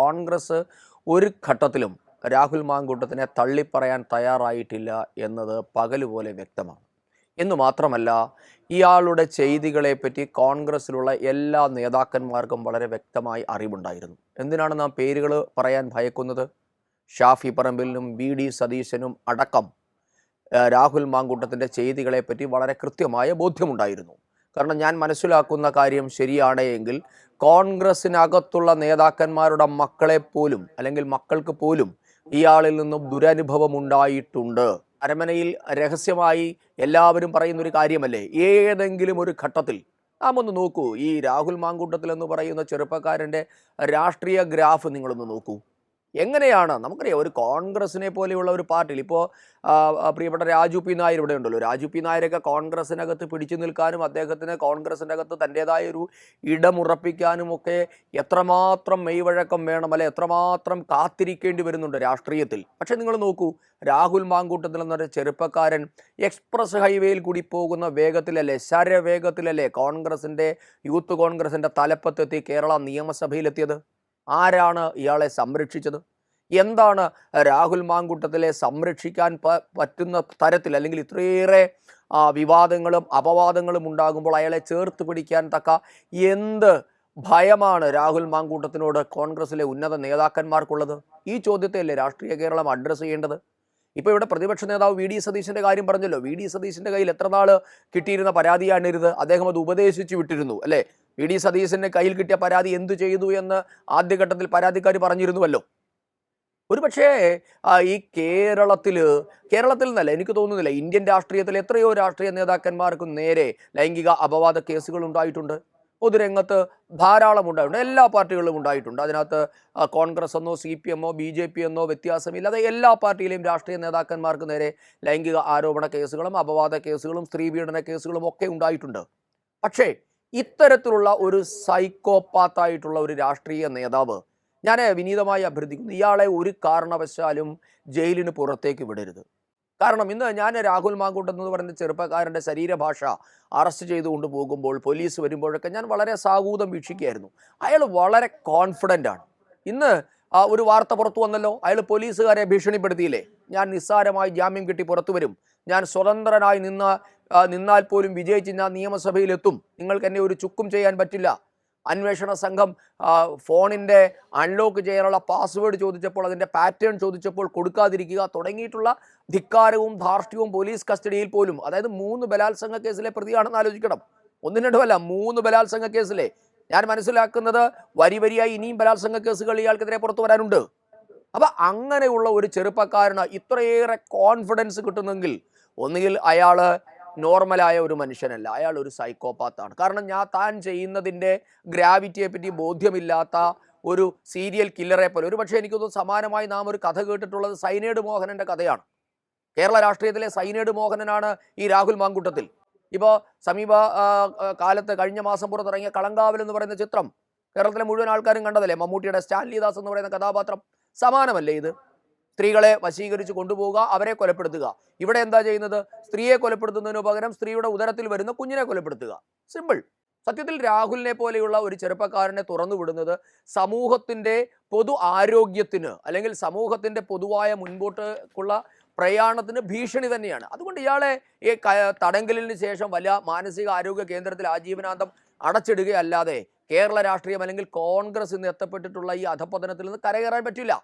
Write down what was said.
കോൺഗ്രസ് ഒരു ഘട്ടത്തിലും രാഹുൽ മാങ്കൂട്ടത്തിനെ തള്ളിപ്പറയാൻ തയ്യാറായിട്ടില്ല എന്നത് പകലുപോലെ വ്യക്തമാണ്. എന്നു മാത്രമല്ല ഇയാളുടെ ചെയ്തികളെപ്പറ്റി കോൺഗ്രസ്സിലുള്ള എല്ലാ നേതാക്കന്മാർക്കും വളരെ വ്യക്തമായി അറിവുണ്ടായിരുന്നു. എന്തിനാണ് നാം പേരുകൾ പറയാൻ ഭയക്കുന്നത്? ഷാഫി പറമ്പിലിനും ബി ഡി സതീശനും അടക്കം രാഹുൽ മാങ്കൂട്ടത്തിന്റെ ചെയ്തികളെപ്പറ്റി വളരെ കൃത്യമായ ബോധ്യമുണ്ടായിരുന്നു. കാരണം ഞാൻ മനസ്സിലാക്കുന്ന കാര്യം ശരിയാണ് എങ്കിൽ കോൺഗ്രസിനകത്തുള്ള നേതാക്കന്മാരുടെ മക്കളെ പോലും അല്ലെങ്കിൽ മക്കൾക്ക് പോലും ഇയാളിൽ നിന്നും ദുരനുഭവം ഉണ്ടായിട്ടുണ്ട്. അരമനയിൽ രഹസ്യമായി എല്ലാവരും പറയുന്ന ഒരു കാര്യമല്ലേ? ഏതെങ്കിലും ഒരു ഘട്ടത്തിൽ നാം ഒന്ന് നോക്കൂ. ഈ രാഹുൽ മാങ്കൂട്ടത്തിൽ എന്ന് പറയുന്ന ചെറുപ്പക്കാരന്റെ രാഷ്ട്രീയ ഗ്രാഫ് നിങ്ങളൊന്ന് നോക്കൂ. എങ്ങനെയാണ്? നമുക്കറിയാം ഒരു കോൺഗ്രസിനെ പോലെയുള്ള ഒരു പാർട്ടിയിൽ ഇപ്പോൾ പ്രിയപ്പെട്ട രാജു പി നായർ ഇവിടെ ഉണ്ടല്ലോ. രാജു പി നായരൊക്കെ കോൺഗ്രസിനകത്ത് പിടിച്ചു നിൽക്കാനും അദ്ദേഹത്തിന് കോൺഗ്രസിന്റെ അകത്ത് തന്റേതായ ഒരു ഇടമുറപ്പിക്കാനും ഒക്കെ എത്രമാത്രം മെയ്വഴക്കം വേണം അല്ലെ എത്രമാത്രം കാത്തിരിക്കേണ്ടി വരുന്നുണ്ട് രാഷ്ട്രീയത്തിൽ? പക്ഷേ നിങ്ങൾ നോക്കൂ രാഹുൽ മാങ്കൂട്ടത്തിൽ എന്നൊരു ചെറുപ്പക്കാരൻ എക്സ്പ്രസ് ഹൈവേയിൽ കൂടി പോകുന്ന വേഗത്തിലല്ലേ ശരവേഗത്തിലല്ലേ കോൺഗ്രസിന്റെ യൂത്ത് കോൺഗ്രസിന്റെ തലപ്പത്തെത്തി കേരള നിയമസഭയിലെത്തിയത്? ആരാണ് ഇയാളെ സംരക്ഷിച്ചത്? എന്താണ് രാഹുൽ മാങ്കൂട്ടത്തിലെ സംരക്ഷിക്കാൻ പറ്റുന്ന തരത്തിൽ അല്ലെങ്കിൽ ഇത്രയേറെ വിവാദങ്ങളും അപവാദങ്ങളും ഉണ്ടാകുമ്പോൾ അയാളെ ചേർത്ത് പിടിക്കാൻ തക്ക എന്ത് ഭയമാണ് രാഹുൽ മാങ്കൂട്ടത്തിനോട് കോൺഗ്രസിലെ ഉന്നത നേതാക്കന്മാർക്കുള്ളത്? ഈ ചോദ്യത്തെയല്ലേ രാഷ്ട്രീയ കേരളം അഡ്രസ്സ് ചെയ്യേണ്ടത്? ഇപ്പോൾ ഇവിടെ പ്രതിപക്ഷ നേതാവ് വി ഡി സതീശന്റെ കാര്യം പറഞ്ഞല്ലോ. വി ഡി സതീശന്റെ കയ്യിൽ എത്ര നാൾ കിട്ടിയിരുന്ന പരാതിയാണിരുത് അദ്ദേഹം അത് ഉപദേശിച്ചു വിട്ടിരുന്നു അല്ലേ? വി ഡി സതീശന്റെ കയ്യിൽ കിട്ടിയ പരാതി എന്തു ചെയ്തു എന്ന് ആദ്യഘട്ടത്തിൽ പരാതിക്കാർ പറഞ്ഞിരുന്നുവല്ലോ. ഒരു പക്ഷേ ഈ കേരളത്തിൽ കേരളത്തിൽ നിന്നല്ല എനിക്ക് തോന്നുന്നില്ല ഇന്ത്യൻ രാഷ്ട്രീയത്തിൽ എത്രയോ രാഷ്ട്രീയ നേതാക്കന്മാർക്ക് നേരെ ലൈംഗിക അപവാദ കേസുകൾ ഉണ്ടായിട്ടുണ്ട്. പൊതുരംഗത്ത് ധാരാളം ഉണ്ടായിട്ടുണ്ട്. എല്ലാ പാർട്ടികളിലും ഉണ്ടായിട്ടുണ്ട്. അതിനകത്ത് കോൺഗ്രസ് എന്നോ സി പി എമ്മോ ബി ജെ പി എന്നോ വ്യത്യാസമില്ലാതെ എല്ലാ പാർട്ടിയിലെയും രാഷ്ട്രീയ നേതാക്കന്മാർക്ക് നേരെ ലൈംഗിക ആരോപണ കേസുകളും അപവാദ കേസുകളും സ്ത്രീ പീഡന കേസുകളും ഒക്കെ ഉണ്ടായിട്ടുണ്ട്. പക്ഷേ ഇത്തരത്തിലുള്ള ഒരു സൈക്കോപാത്തായിട്ടുള്ള ഒരു രാഷ്ട്രീയ നേതാവ് ഞാൻ വിനീതമായി അഭ്യർത്ഥിക്കുന്നു. ഇയാളെ ഒരു കാരണവശാലും ജയിലിന് പുറത്തേക്ക് വിടരുത്. കാരണം ഇന്ന് ഞാൻ രാഹുൽ മാങ്കൂട്ടം എന്ന് പറയുന്ന ചെറുപ്പക്കാരന്റെ ശരീരഭാഷ അറസ്റ്റ് ചെയ്തുകൊണ്ട് പോകുമ്പോൾ പോലീസ് വരുമ്പോഴൊക്കെ ഞാൻ വളരെ സാഹൂതം വീക്ഷിക്കുകയായിരുന്നു. അയാൾ വളരെ കോൺഫിഡന്റ് ആണ്. ഇന്ന് ഒരു വാർത്ത പുറത്തു വന്നല്ലോ. അയാൾ പോലീസുകാരെ ഭീഷണിപ്പെടുത്തിയില്ലേ? ഞാൻ നിസ്സാരമായി ജാമ്യം കിട്ടി പുറത്തു വരും. ഞാൻ സ്വതന്ത്രനായി നിന്ന നിന്നാൽ പോലും വിജയിച്ച് ഞാൻ നിയമസഭയിലെത്തും. നിങ്ങൾക്ക് എന്നെ ഒരു ചുക്കും ചെയ്യാൻ പറ്റില്ല. അന്വേഷണ സംഘം ഫോണിന്റെ അൺലോക്ക് ചെയ്യാനുള്ള പാസ്വേഡ് ചോദിച്ചപ്പോൾ അതിന്റെ പാറ്റേൺ ചോദിച്ചപ്പോൾ കൊടുക്കാതിരിക്കുക തുടങ്ങിയിട്ടുള്ള ധിക്കാരവും ധാർഷ്ട്യവും പോലീസ് കസ്റ്റഡിയിൽ പോലും അതായത് മൂന്ന് ബലാത്സംഗ കേസിലെ പ്രതിയാണെന്ന് ആലോചിക്കണം. ഒന്നും രണ്ടുമല്ല മൂന്ന് ബലാത്സംഗ കേസിലെ. ഞാൻ മനസ്സിലാക്കുന്നത് വരി വരിയായി ഇനിയും ബലാത്സംഗ കേസുകൾ ഇയാൾക്കെതിരെ പുറത്തു വരാനുണ്ട്. അപ്പൊ അങ്ങനെയുള്ള ഒരു ചെറുപ്പക്കാരന് ഇത്രയേറെ കോൺഫിഡൻസ് കിട്ടുന്നെങ്കിൽ ഒന്നുകിൽ അയാൾ നോർമലായ ഒരു മനുഷ്യനല്ല. അയാൾ ഒരു സൈക്കോപാത്താണ് കാരണം ഞാൻ താൻ ചെയ്യുന്നതിന്റെ ഗ്രാവിറ്റിയെ പറ്റി ബോധ്യമില്ലാത്ത ഒരു സീരിയൽ കില്ലറെ പോലെ ഒരു പക്ഷേ എനിക്കൊന്ന് സമാനമായി നാം ഒരു കഥ കേട്ടിട്ടുള്ളത് സൈനേഡ് മോഹനന്റെ കഥയാണ്. കേരള രാഷ്ട്രീയത്തിലെ സൈനേഡ് മോഹനനാണ് ഈ രാഹുൽ മാങ്കൂട്ടത്തിൽ. ഇപ്പോൾ സമീപ കാലത്ത് കഴിഞ്ഞ മാസം പുറത്തിറങ്ങിയ കളങ്കാവൽ എന്ന് പറയുന്ന ചിത്രം കേരളത്തിലെ മുഴുവൻ ആൾക്കാരും കണ്ടതല്ലേ? മമ്മൂട്ടിയുടെ സ്റ്റാൻലി ദാസ് എന്ന് പറയുന്ന കഥാപാത്രം. സമാനമല്ലേ ഇത്? സ്ത്രീകളെ വശീകരിച്ച് കൊണ്ടുപോവുക അവരെ കൊലപ്പെടുത്തുക. ഇവിടെ എന്താ ചെയ്യുന്നത്? സ്ത്രീയെ കൊലപ്പെടുത്തുന്നതിന് പകരം സ്ത്രീയുടെ ഉദരത്തിൽ വരുന്ന കുഞ്ഞിനെ കൊലപ്പെടുത്തുക. സിമ്പിൾ സത്യത്തിൽ രാഹുലിനെ പോലെയുള്ള ഒരു ചെറുപ്പക്കാരനെ തുറന്നു വിടുന്നത് സമൂഹത്തിന്റെ പൊതു ആരോഗ്യത്തിന് അല്ലെങ്കിൽ സമൂഹത്തിന്റെ പൊതുവായ മുൻപോട്ടുള്ള പ്രയാണത്തിന് ഭീഷണി തന്നെയാണ്. അതുകൊണ്ട് ഇയാളെ ഈ തടങ്കലിന് ശേഷം വലിയ മാനസിക ആരോഗ്യ കേന്ദ്രത്തിൽ ആജീവനാന്തം അടച്ചിടുകയല്ലാതെ കേരള രാഷ്ട്രീയം അല്ലെങ്കിൽ കോൺഗ്രസ് ഇന്ന് എത്തപ്പെട്ടിട്ടുള്ള ഈ അധപതനത്തിൽ നിന്ന് കരകയറാൻ പറ്റില്ല.